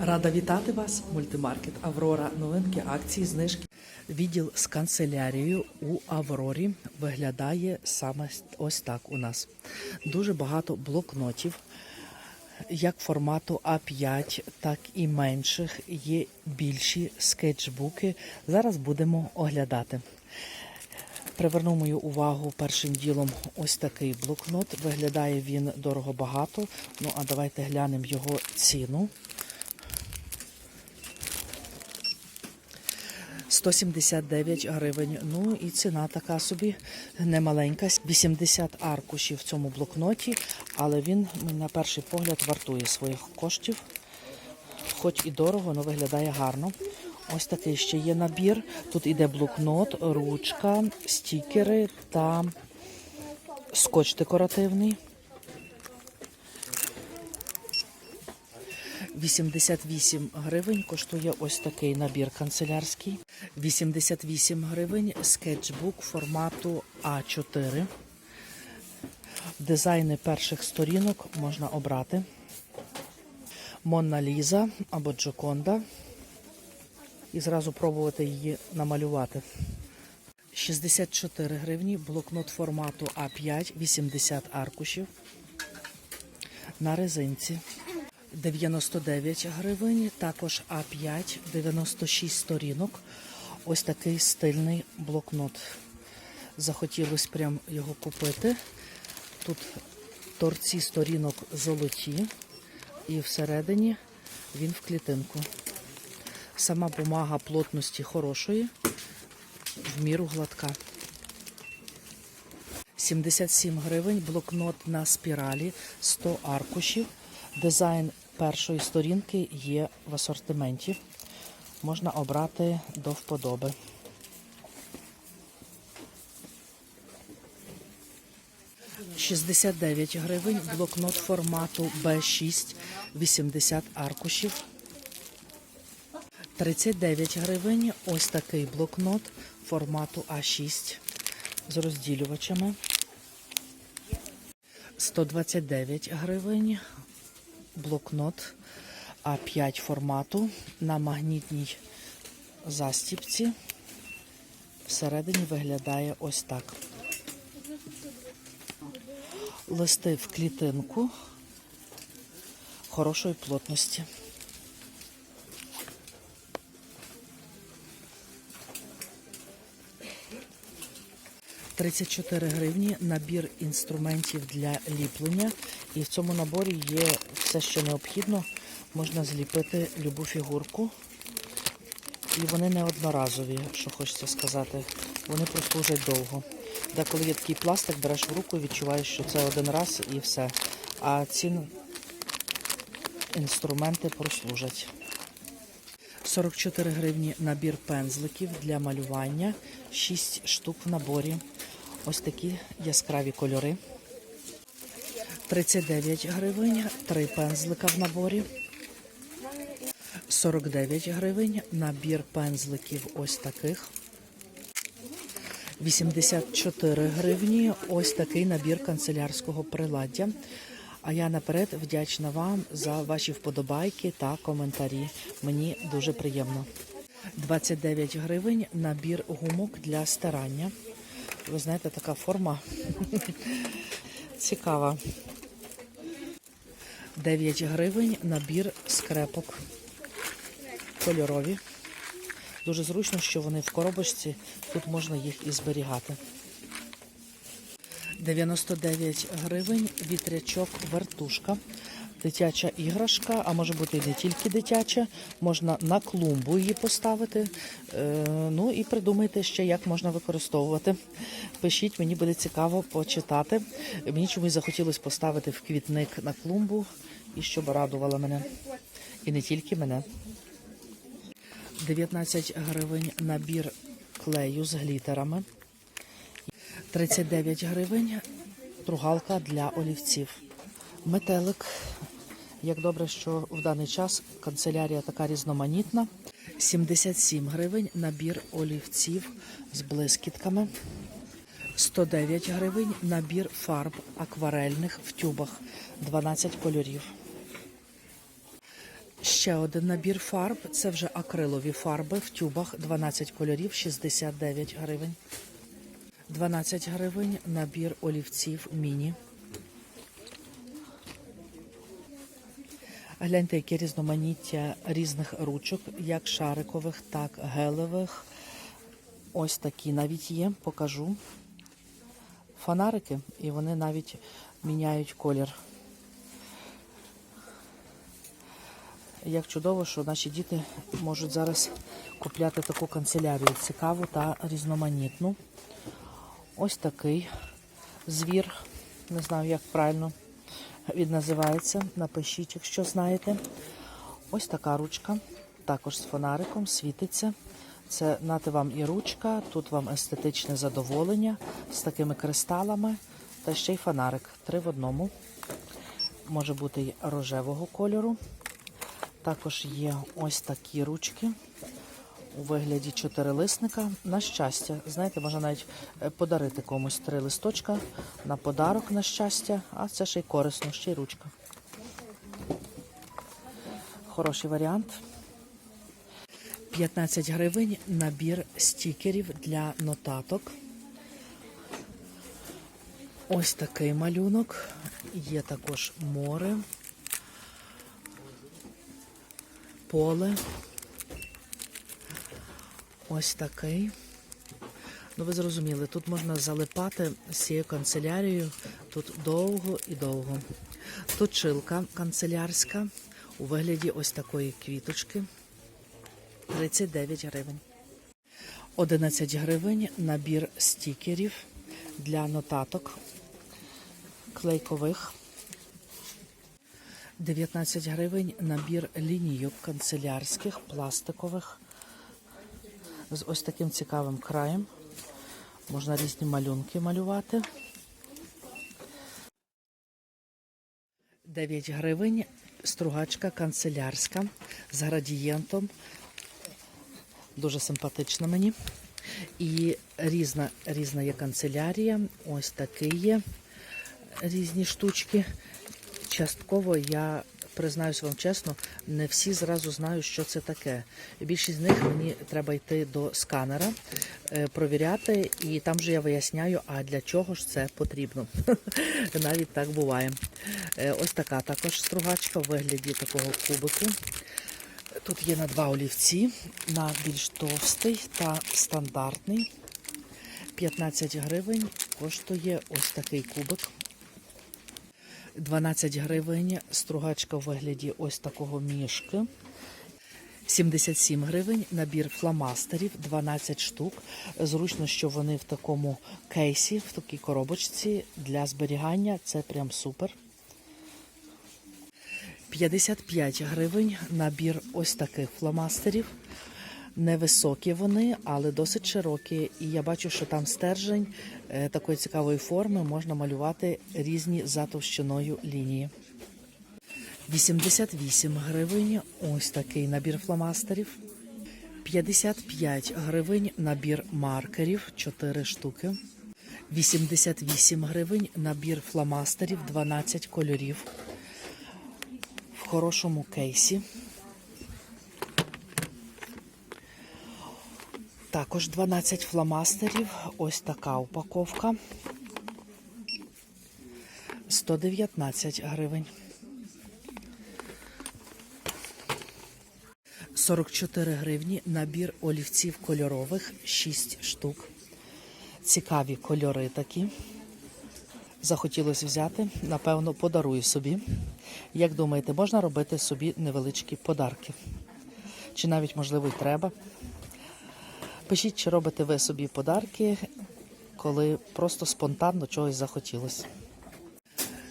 Рада вітати вас, мультимаркет Аврора. Новинки, акції, знижки. Відділ з канцелярією у Аврорі виглядає саме ось так у нас. Дуже багато блокнотів, як формату А5, так і менших. Є більші скетчбуки. Зараз будемо оглядати. Привернув мою увагу першим ділом ось такий блокнот. Виглядає він дорого багато. Ну а давайте глянемо його ціну. 179 гривень. Ну і ціна така собі немаленька. 80 аркушів в цьому блокноті, але він на перший погляд вартує своїх коштів. Хоч і дорого, але виглядає гарно. Ось такий ще є набір. Тут іде блокнот, ручка, стікери та скотч декоративний. 88 гривень коштує ось такий набір канцелярський. 88 гривень скетчбук формату А4. Дизайни перших сторінок можна обрати. Монна Ліза або Джоконда. І зразу пробувати її намалювати. 64 гривні, блокнот формату А5, 80 аркушів. На резинці. 99 гривень, також А5, 96 сторінок. Ось такий стильний блокнот. Захотілося прям його купити. Тут торці сторінок золоті, і всередині він в клітинку. Сама бумага плотності хорошої, в міру гладка. 77 гривень, блокнот на спіралі, 100 аркушів. Дизайн першої сторінки є в асортименті. Можна обрати до вподоби. Шістдесят дев'ять гривень, блокнот формату Б6, 80 аркушів. 39 гривень. Ось такий блокнот формату А6 з розділювачами. 129 гривень. Блокнот А5 формату на магнітній застіпці. Всередині виглядає ось так. Листи в клітинку хорошої плотності. Тридцять чотири гривні набір інструментів для ліплення. І в цьому наборі є все, що необхідно. Можна зліпити любу фігурку. І вони не одноразові, що хочеться сказати. Вони прослужать довго. Деколи є такий пластик, береш в руку і відчуваєш, що це один раз і все. А ці інструменти прослужать. 44 гривні набір пензликів для малювання. 6 штук в наборі. Ось такі яскраві кольори. 39 гривень, 3 пензлика в наборі. 49 гривень, набір пензликів ось таких. 84 гривні, ось такий набір канцелярського приладдя. А я наперед вдячна вам за ваші вподобайки та коментарі. Мені дуже приємно. 29 гривень набір гумок для старання. Ви знаєте, така форма цікава. 9 гривень набір скрепок кольорові. Дуже зручно, що вони в коробочці, тут можна їх і зберігати. 99 гривень вітрячок вертушка. Дитяча іграшка, а може бути і не тільки дитяча, можна на клумбу її поставити. Е, ну і придумайте ще, як можна використовувати. Пишіть, мені буде цікаво почитати. Мені чомусь захотілося поставити в квітник на клумбу і щоб радувало мене. І не тільки мене. 19 гривень набір клею з глітерами. 39 гривень тругалка для олівців. Метелик. Як добре, що в даний час канцелярія така різноманітна. 77 гривень набір олівців з блискітками. 109 гривень набір фарб акварельних в тюбах 12 кольорів. Ще один набір фарб. Це вже акрилові фарби в тюбах 12 кольорів, 69 гривень. 12 гривень набір олівців міні. Гляньте, яке різноманіття різних ручок, як шарикових, так гелевих. Ось такі навіть є, покажу. Фонарики, і вони навіть міняють колір. Як чудово, що наші діти можуть зараз купляти таку канцелярію цікаву та різноманітну. Ось такий звір. Не знаю, як правильно він називається. Напишіть, якщо знаєте. Ось така ручка, також з фонариком, світиться. Це нати вам і ручка, тут вам естетичне задоволення з такими кристалами та ще й фонарик. Три в одному. Може бути й рожевого кольору. Також є ось такі ручки у вигляді чотирилисника. На щастя, знаєте, можна навіть е, подарити комусь три листочка на подарок на щастя, а це ще й корисно, ще й ручка. Хороший варіант. 15 гривень набір стікерів для нотаток. Ось такий малюнок. Є також море, поле. Ось такий. Ну, ви зрозуміли, тут можна залипати з цією канцелярією тут довго і довго. Точилка канцелярська у вигляді ось такої квіточки. 39 гривень. 11 гривень набір стікерів для нотаток клейкових. 19 гривень набір лінійок канцелярських, пластикових. З ось таким цікавим краєм. Можна різні малюнки малювати. 9 гривень стругачка канцелярська з градієнтом. Дуже симпатична мені. І різна, різна є канцелярія. Ось такі є різні штучки. Частково я признаюсь вам чесно, не всі зразу знають, що це таке. Більшість з них мені треба йти до сканера, е, провіряти, і там же я виясняю, а для чого ж це потрібно. Навіть так буває. Е, Ось така також стругачка в вигляді такого кубику. Тут є на два олівці, на більш товстий та стандартний. 15 гривень коштує ось такий кубик. 12 гривень стругачка у вигляді ось такого мішки. 77 гривень набір фломастерів, 12 штук. Зручно, що вони в такому кейсі, в такій коробочці для зберігання. Це прям супер. 55 гривень набір ось таких фломастерів. Невисокі вони, але досить широкі. І я бачу, що там стержень е, такої цікавої форми можна малювати різні за товщиною лінії. 88 гривень ось такий набір фломастерів. 55 гривень набір маркерів 4 штуки. 88 гривень набір фломастерів 12 кольорів. В хорошому кейсі. Також 12 фломастерів. Ось така упаковка. 119 гривень. 44 гривні набір олівців кольорових 6 штук. Цікаві кольори такі. Захотілося взяти, напевно, подарую собі. Як думаєте, можна робити собі невеличкі подарки? Чи навіть, можливо, й треба? Пишіть, чи робите ви собі подарки, коли просто спонтанно чогось захотілося.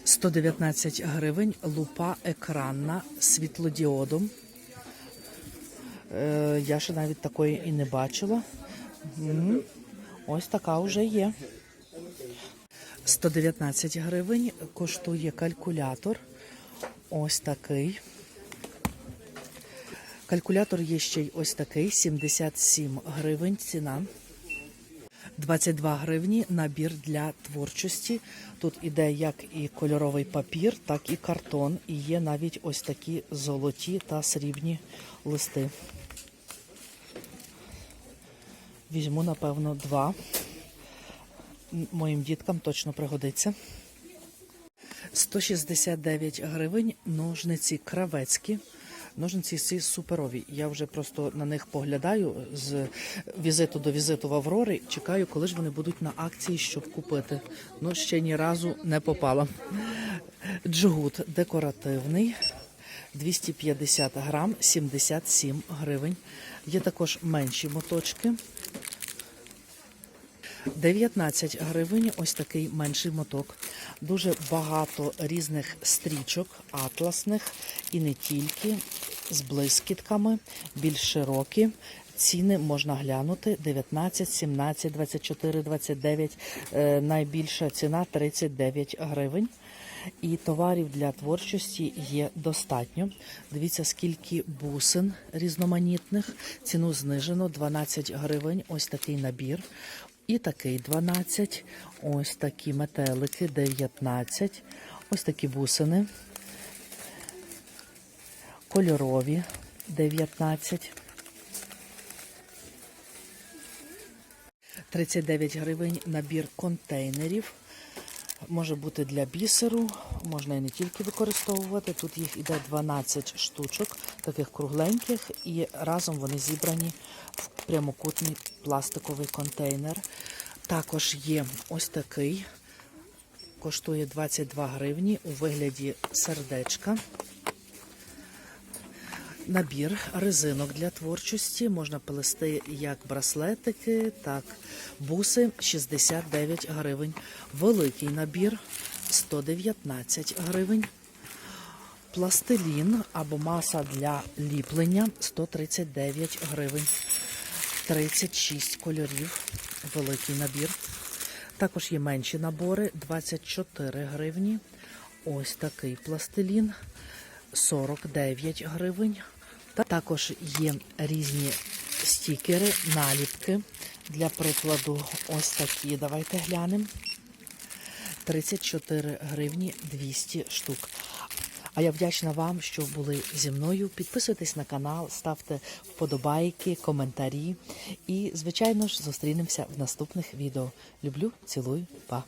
119 гривень лупа екранна світлодіодом. Е, я ще навіть такої і не бачила. М, Ось така вже є. 119 гривень коштує калькулятор. Ось такий. Калькулятор є ще й ось такий, 77 гривень ціна. 22 гривні набір для творчості. Тут іде як і кольоровий папір, так і картон. І є навіть ось такі золоті та срібні листи. Візьму, напевно, два. Моїм діткам точно пригодиться. 169 гривень ножниці кравецькі. Ножниці ці суперові. Я вже просто на них поглядаю з візиту до візиту в Аврори. Чекаю, коли ж вони будуть на акції, щоб купити. Ну, ще ні разу не попала. Джгут декоративний. 250 грам, 77 гривень. Є також менші моточки. 19 гривень, ось такий менший моток. Дуже багато різних стрічок, атласних і не тільки, з блискітками, більш широкі. Ціни можна глянути 19, 17, 24, 29. Е, найбільша ціна 39 гривень. І товарів для творчості є достатньо. Дивіться, скільки бусин різноманітних. Ціну знижено 12 гривень. Ось такий набір. І такий 12. Ось такі метелики 19. Ось такі бусини. Кольорові 19. 39 гривень набір контейнерів. Може бути для бісеру, можна і не тільки використовувати. Тут їх іде 12 штучок, таких кругленьких, і разом вони зібрані в прямокутний пластиковий контейнер. Також є ось такий, коштує 22 гривні у вигляді сердечка. Набір резинок для творчості можна плести як браслетики, так буси 69 гривень. Великий набір 119 гривень. Пластилін або маса для ліплення 139 гривень. 36 кольорів. Великий набір. Також є менші набори 24 гривні. Ось такий пластилін 49 гривень. Та також є різні стікери, наліпки. Для прикладу, ось такі. Давайте глянемо. 34 гривні 200 штук. А я вдячна вам, що були зі мною. Підписуйтесь на канал, ставте вподобайки, коментарі. І, звичайно ж, зустрінемося в наступних відео. Люблю, цілую, па!